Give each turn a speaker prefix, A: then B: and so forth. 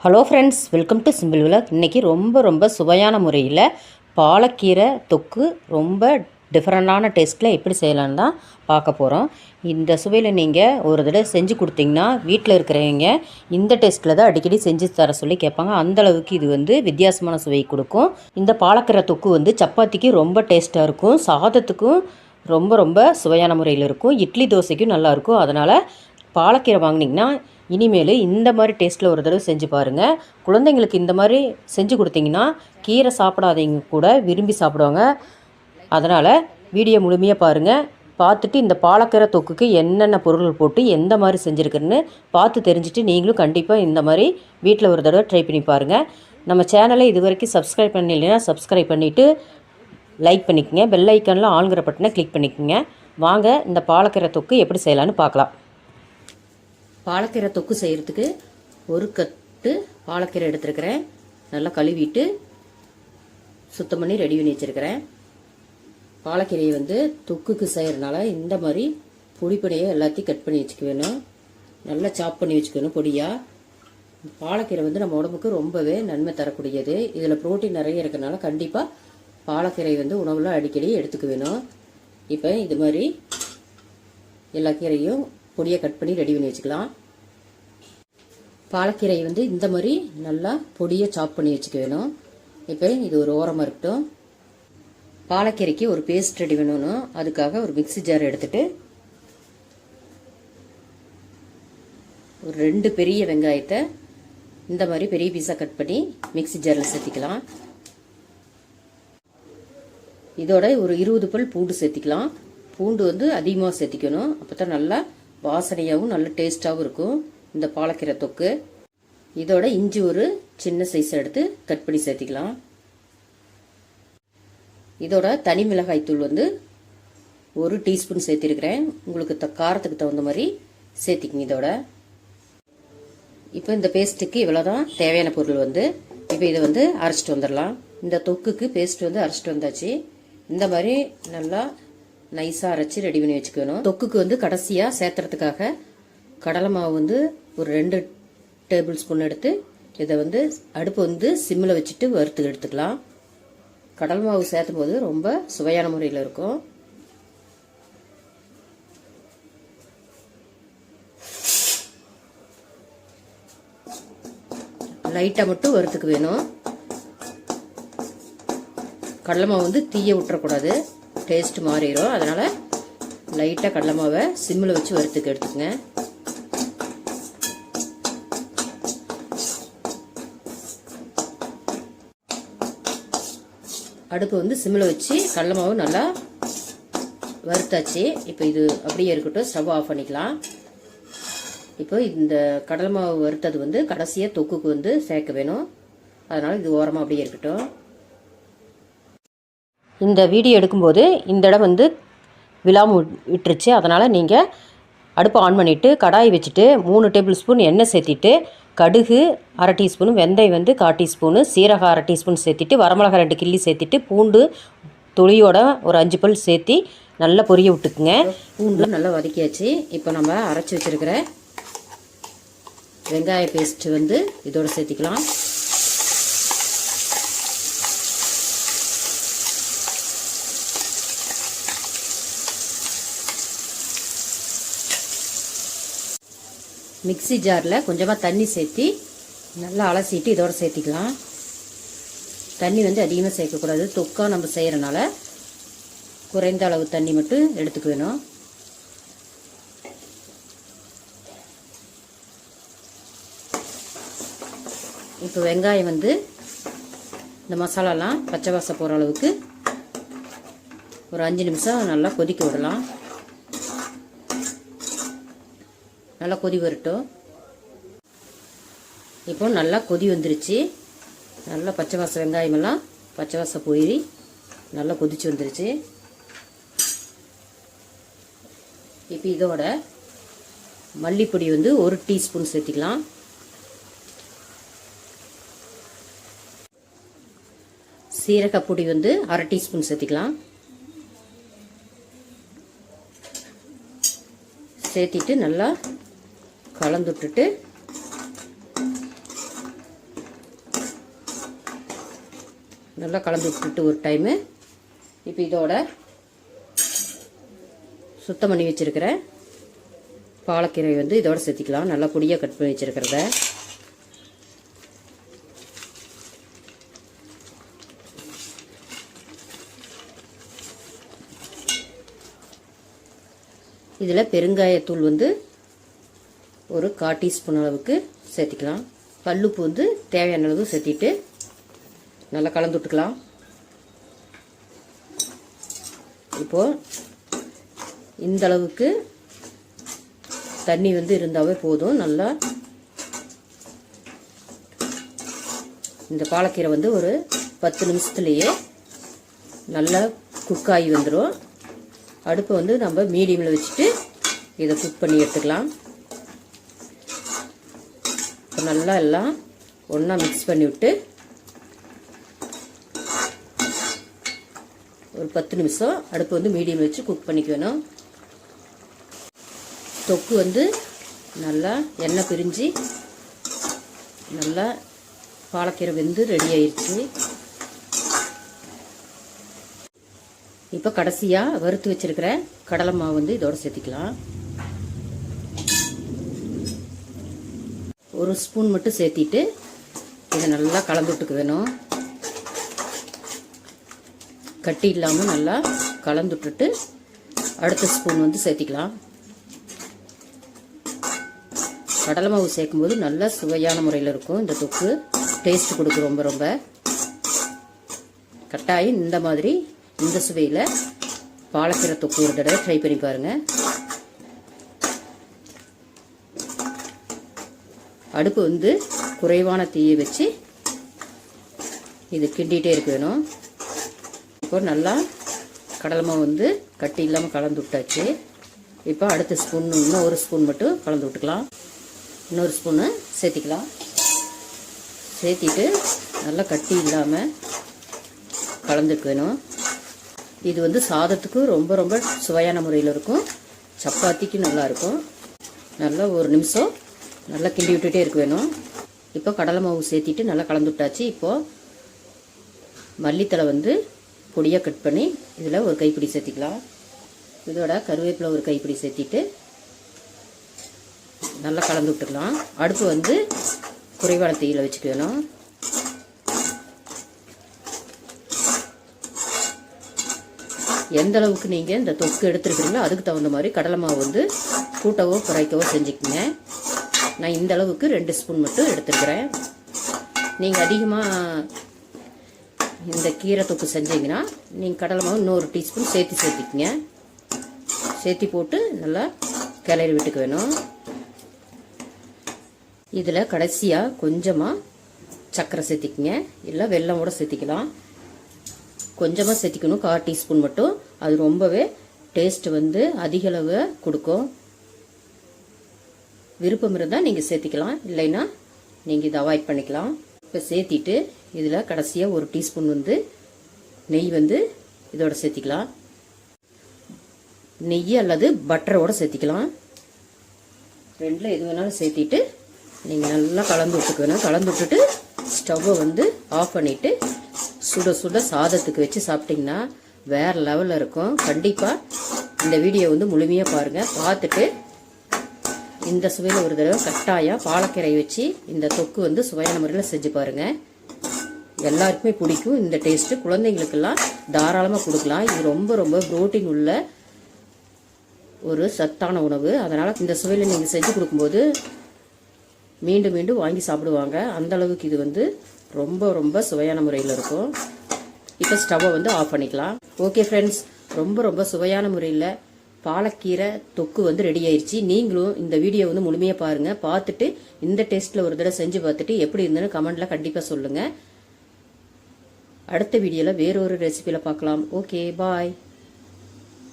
A: Hello friends welcome to simple vlog இன்றைக்கி ரொம்ப ரொம்ப சுவையான முறையில் பாலக்கீரை தொக்கு ரொம்ப டிஃப்ரெண்டான டேஸ்ட்டில் எப்படி செய்யலான்னு தான் பார்க்க போகிறோம் இந்த சுவையில் நீங்கள் ஒரு தடவை செஞ்சு கொடுத்தீங்கன்னா வீட்டில் இருக்கிறவங்க இந்த டேஸ்ட்டில் தான் அடிக்கடி செஞ்சு தர சொல்லி கேட்பாங்க. அந்தளவுக்கு இது வந்து வித்தியாசமான சுவை கொடுக்கும். இந்த பாலக்கீரை தொக்கு வந்து சப்பாத்திக்கு ரொம்ப டேஸ்ட்டாக இருக்கும். சாதத்துக்கும் ரொம்ப ரொம்ப சுவையான முறையில் இருக்கும். இட்லி தோசைக்கும் நல்லாயிருக்கும் அதனால் பாலக்கீரை வாங்கினீங்கன்னா இனிமேல் இந்த மாதிரி டேஸ்ட்டில் ஒரு தடவை செஞ்சு பாருங்கள் குழந்தைங்களுக்கு இந்த மாதிரி செஞ்சு கொடுத்தீங்கன்னா கீரை சாப்பிடாதவங்க கூட விரும்பி சாப்பிடுவாங்க. அதனால் வீடியோ முழுமையாக பாருங்கள் பார்த்துட்டு இந்த பாலக்கீரை தொக்குக்கு என்னென்ன பொருள்கள் போட்டு எந்த மாதிரி செஞ்சுருக்குன்னு பார்த்து தெரிஞ்சுட்டு நீங்களும் கண்டிப்பாக இந்த மாதிரி வீட்டில் ஒரு தடவை ட்ரை பண்ணி பாருங்கள் நம்ம சேனலை இது வரைக்கும் சப்ஸ்கிரைப் பண்ணலைன்னா சப்ஸ்கிரைப் பண்ணிவிட்டு லைக் பண்ணிக்கோங்க. பெல் ஐக்கானில் ஆளுங்கிற பட்டனை கிளிக் பண்ணிக்கோங்க. வாங்க இந்த பாலக்கீரை தொக்கு எப்படி செய்யலான்னு பார்க்கலாம். பாலக்கீரை தொக்கு செய்கிறதுக்கு ஒரு கட்டு பாலக்கீரை எடுத்துருக்கிறேன். நல்லா கழுவிட்டு சுத்தம் பண்ணி ரெடி பண்ணி வச்சுருக்கிறேன். பாலக்கீரையை வந்து தொக்குக்கு செய்கிறனால இந்த மாதிரி பொடிப்படியை எல்லாத்தையும் கட் பண்ணி வச்சுக்க வேணும் நல்லா சாப் பண்ணி வச்சுக்கணும் பொடியாக பாலக்கீரை வந்து நம்ம உடம்புக்கு ரொம்பவே நன்மை தரக்கூடியது. இதில் புரோட்டீன் நிறைய இருக்கிறனால கண்டிப்பாக பாலக்கீரை வந்து உணவில் அடிக்கடி எடுத்துக்க வேணும். இப்போ இது மாதிரி எல்லா கீரையும் பொடியை கட் பண்ணி ரெடி பண்ணி வச்சுக்கலாம். பாலக்கீரையை வந்து இந்த மாதிரி நல்லா பொடியை சாப் பண்ணி வச்சுக்க வேணும். இப்போ இது ஒரு ஓரமாக இருக்கட்டும். பாலக்கீரைக்கு ஒரு பேஸ்ட் ரெடி பண்ணணும். அதுக்காக ஒரு மிக்ஸி ஜார் எடுத்துட்டு ஒரு ரெண்டு பெரிய வெங்காயத்தை இந்த மாதிரி பெரிய பீஸாக கட் பண்ணி மிக்ஸி ஜாரில் சேர்த்திக்கலாம். இதோட ஒரு இருபது பல் பூண்டு சேர்த்திக்கலாம். பூண்டு வந்து அதிகமாக சேர்த்திக்கணும். அப்போ தான் நல்லா வாசனையாகவும் நல்ல டேஸ்ட்டாகவும் இருக்கும். இந்த பாலக்கீரை தொக்கு. இதோட இஞ்சி ஒரு சின்ன சைஸ் எடுத்து கட் பண்ணி சேர்த்திக்கலாம். இதோட தனி மிளகாய் தூள் வந்து ஒரு டீஸ்பூன் சேர்த்திருக்கிறேன். உங்களுக்கு த காரத்துக்கு தகுந்த மாதிரி சேர்த்திக்கங்க இதோட. இப்போ இந்த பேஸ்ட்டுக்கு இவ்வளோதான் தேவையான பொருள் வந்து. இப்போ இதை வந்து அரைச்சிட்டு வந்துடலாம். இந்த தொக்குக்கு பேஸ்ட் வந்து அரைச்சிட்டு வந்தாச்சு. இந்த மாதிரி நல்லா நைஸாக அரைச்சி ரெடி பண்ணி வச்சுக்கணும். தொக்குக்கு வந்து கடைசியாக சேர்த்துறதுக்காக கடலை மாவு வந்து ஒரு ரெண்டு டேபிள் ஸ்பூன் எடுத்து இதை வந்து அடுப்பு வந்து சிம்மில் வச்சுட்டு வறுத்து எடுத்துக்கலாம். கடல் மாவு சேர்த்தும் போது ரொம்ப சுவையான முறையில் இருக்கும். லைட்டாக மட்டும் வறுத்துக்கு வேணும். கடலை மாவு வந்து தீய விட்டுறக்கூடாது டேஸ்ட் மாறிடும் அதனால் லைட்டாக கடலை மாவை சிம்மில் வச்சு வறுத்துக்கு எடுத்துக்கங்க. அடுப்பு வந்து சிம்மில் வச்சு கடலை மாவு நல்லா வறுத்தாச்சு. இப்போ இது அப்படியே இருக்கட்டும். ஸ்டவ் ஆஃப் பண்ணிக்கலாம். இப்போ இந்த கடலை மாவு வறுத்தது வந்து கடைசியாக தொக்குக்கு வந்து சேர்க்க வேணும். அதனால் இது ஓரமாக அப்படியே இருக்கட்டும். இந்த வீடியோ எடுக்கும்போது இந்த இடம் வந்து விழாம விட்டுருச்சு. அதனால் நீங்கள் அடுப்பை ஆன் பண்ணிவிட்டு கடாய் வச்சுட்டு மூணு டேபிள் ஸ்பூன் எண்ணெய் சேர்த்திட்டு கடுகு அரை டீஸ்பூனு வெந்தயம் வந்து கால் டீஸ்பூனு சீரகம் அரை டீஸ்பூன் சேர்த்திட்டு வரமிளகா ரெண்டு கிள்ளி சேர்த்திட்டு பூண்டு துளியோட ஒரு அஞ்சு பல் சேர்த்தி நல்லா பொரிய விட்டுக்குங்க. பூண்டு நல்லா வதக்கியாச்சு. இப்போ நம்ம அரைச்சி வச்சுருக்கிற வெங்காய பேஸ்ட்டு வந்து இதோட சேர்த்திக்கலாம். மிக்ஸி ஜாரில் கொஞ்சமாக தண்ணி சேர்த்தி நல்லா அலசிட்டு இதோடு சேர்த்திக்கலாம். தண்ணி வந்து அதிகமாக சேர்க்கக்கூடாது. தொக்காக நம்ம செய்கிறனால குறைந்த அளவு தண்ணி மட்டும் எடுத்துக்க வேணும். இப்போ வெங்காயம் வந்து இந்த மசாலாலாம் பச்சை வாசம் போகிற அளவுக்கு ஒரு அஞ்சு நிமிஷம் நல்லா கொதிக்க விடலாம். நல்லா கொதி வரட்டும். இப்போ நல்லா கொதி வந்துருச்சு. நல்லா பச்சை வாசம் வெங்காயமெல்லாம் பச்சை வாசம் போய் நல்லா கொதிச்சு வந்துருச்சு. இப்போ இதோட மல்லிப்பொடி வந்து ஒரு டீஸ்பூன் சேர்த்திக்கலாம். சீரகப்பொடி வந்து அரை டீஸ்பூன் சேர்த்திக்கலாம். சேர்த்திட்டு நல்லா கலந்துட்டுட்டு நல்லா கலந்து விட்டுட்டு ஒரு டைமு. இப்போ இதோட சுத்தம் பண்ணி வச்சுருக்கிற பாலக்கீரை வந்து இதோட சேர்த்திக்கலாம். நல்லா பொடியாக கட் பண்ணி வச்சுருக்கிறத. இதில் பெருங்காயத்தூள் வந்து ஒரு கால் டீஸ்பூன் அளவுக்கு சேர்த்திக்கலாம். கல்லுப்பு வந்து தேவையான அளவு சேர்த்திட்டு நல்லா கலந்து விட்டுக்கலாம். இப்போது இந்த அளவுக்கு தண்ணி வந்து இருந்தாவே போதும். நல்லா இந்த பாலக்கீரை வந்து ஒரு பத்து நிமிஷத்துலேயே நல்லா குக்காகி வந்துடும் அடுப்பை வந்து நம்ம மீடியமில் வச்சுட்டு இதை குக் பண்ணி எடுத்துக்கலாம். இப்போ நல்லா எல்லாம் ஒன்றா மிக்ஸ் பண்ணி விட்டு ஒரு பத்து நிமிஷம் அடுப்பு வந்து மீடியம் வச்சு குக் பண்ணிக்கணும். தொக்கு வந்து நல்லா எண்ணெய் பிரிஞ்சு நல்லா பாலக்கீரை வெந்து ரெடி ஆயிடுச்சு இப்போ கடைசியாக வறுத்து வச்சுருக்கிற கடலை மாவு வந்து இதோட சேர்த்திக்கலாம். ஒரு ஸ்பூன் மட்டும் சேர்த்திட்டு இதை நல்லா கலந்து விட்டுக்க வேணும். கட்டி இல்லாமல் நல்லா கலந்து விட்டுட்டு அடுத்த ஸ்பூன் வந்து சேர்த்திக்கலாம். கடலை மாவு சேர்க்கும்போது நல்லா சுவையான முறையில் இருக்கும். இந்த தொக்கு டேஸ்ட் கொடுக்கும் ரொம்ப ரொம்ப. கட்டாயம் இந்த மாதிரி இந்த சுவையில் பாலக்கீரை தொக்கு ஒரு தடவை ட்ரை பண்ணி பாருங்கள் அடுப்பு வந்து குறைவான தீயை வச்சு இது கிண்டிகிட்டே இருக்கணும். இப்போ நல்லா கடலை வந்து கட்டி இல்லாமல் கலந்து விட்டாச்சு. இப்போ அடுத்த ஸ்பூன் இன்னும் ஒரு ஸ்பூன் மட்டும் கலந்து விட்டுக்கலாம். இன்னொரு ஸ்பூனு சேர்த்திக்கலாம். சேர்த்திட்டு நல்லா கட்டி இல்லாமல் கலந்துக்கணும். இது வந்து சாதத்துக்கு ரொம்ப ரொம்ப சுவையான முறையில் இருக்கும். சப்பாத்திக்கு நல்லா இருக்கும். நல்லா ஒரு நிமிஷம் நல்லா கிண்டி விட்டுட்டே இருக்க வேணும். இப்போ கடலை மாவு சேர்த்திட்டு நல்லா கலந்து விட்டாச்சு. இப்போது மல்லித்தலை வந்து பொடியாக கட் பண்ணி இதில் ஒரு கைப்பிடி சேர்த்திக்கலாம். இதோட கருவேப்பிலை ஒரு கைப்பிடி சேர்த்திட்டு நல்லா கலந்து விட்டுக்கலாம். அடுப்பு வந்து குறைவான தீயில் வச்சுக்க வேணும். எந்த அளவுக்கு நீங்கள் இந்த தொக்கு எடுத்துருக்கிறீங்களோ அதுக்கு தகுந்த மாதிரி கடலை மாவு வந்து கூட்டவோ குறைக்கவோ செஞ்சுக்கோங்க. நான் இந்த அளவுக்கு ரெண்டு ஸ்பூன் மட்டும் எடுத்துருக்குறேன் நீங்கள் அதிகமாக இந்த கீரை தொக்கு செஞ்சீங்கன்னா நீங்கள் கடலை மாவு இன்னொரு டீஸ்பூன் சேர்த்து சேர்த்திக்கிங்க. சேர்த்தி போட்டு நல்லா கிளறி விட்டுக்க வேணும். இதில் கடைசியாக கொஞ்சமாக சர்க்கரை சேர்த்திக்கங்க. இல்லை வெல்லம் கூட சேர்த்திக்கலாம். கொஞ்சமாக சேர்த்திக்கணும். கால் டீஸ்பூன் மட்டும். அது ரொம்பவே டேஸ்ட் வந்து அதிகளவு கொடுக்கும். விருப்பம் இருந்தால் நீங்கள் சேர்த்திக்கலாம். இல்லைன்னா நீங்கள் இதை அவாய்ட் பண்ணிக்கலாம். இப்போ சேர்த்திட்டு இதில் கடைசியாக ஒரு டீஸ்பூன் வந்து நெய் வந்து இதோட சேர்த்திக்கலாம். நெய் அல்லது பட்டரோட சேர்த்திக்கலாம். ரெண்டில் எது வேணாலும் சேர்த்திட்டு நீங்கள் நல்லா கலந்து விட்டுக்கணும் கலந்து விட்டுட்டு ஸ்டவ்வை வந்து ஆஃப் பண்ணிவிட்டு சுட சுட சாதத்துக்கு வச்சு சாப்பிட்டிங்கன்னா வேறு லெவலில் இருக்கும். கண்டிப்பாக இந்த வீடியோ வந்து முழுமையாக பாருங்கள் பார்த்துட்டு இந்த சுவையில் ஒரு தடவை கட்டாயம் பாலக்கீரை வச்சு இந்த தொக்கு வந்து சுவையான முறையில் செஞ்சு பாருங்கள் எல்லாருக்குமே பிடிக்கும் இந்த டேஸ்ட்டு குழந்தைங்களுக்கெல்லாம் தாராளமாக கொடுக்கலாம். இது ரொம்ப ரொம்ப புரோட்டீன் உள்ள ஒரு சத்தான உணவு. அதனால் இந்த சுவையில் நீங்கள் செஞ்சு கொடுக்கும்போது மீண்டும் மீண்டும் வாங்கி சாப்பிடுவாங்க. அந்த அளவுக்கு இது வந்து ரொம்ப ரொம்ப சுவையான முறையில் இருக்கும். இப்போ ஸ்டவ்வை வந்து ஆஃப் பண்ணிக்கலாம். ஓகே ஃப்ரெண்ட்ஸ் ரொம்ப ரொம்ப சுவையான முறையில் பாலக்கீரை தொக்கு வந்து ரெடி ஆயிடுச்சு நீங்களும் இந்த வீடியோ வந்து முழுமையாக பாருங்கள் பார்த்துட்டு இந்த டேஸ்ட்டில் ஒரு தடவை செஞ்சு பார்த்துட்டு எப்படி இருந்ததுன்னு கமெண்ட்டில் கண்டிப்பாக சொல்லுங்கள் அடுத்த வீடியோவில் வேறொரு ரெசிபியில் பார்க்கலாம். Okay bye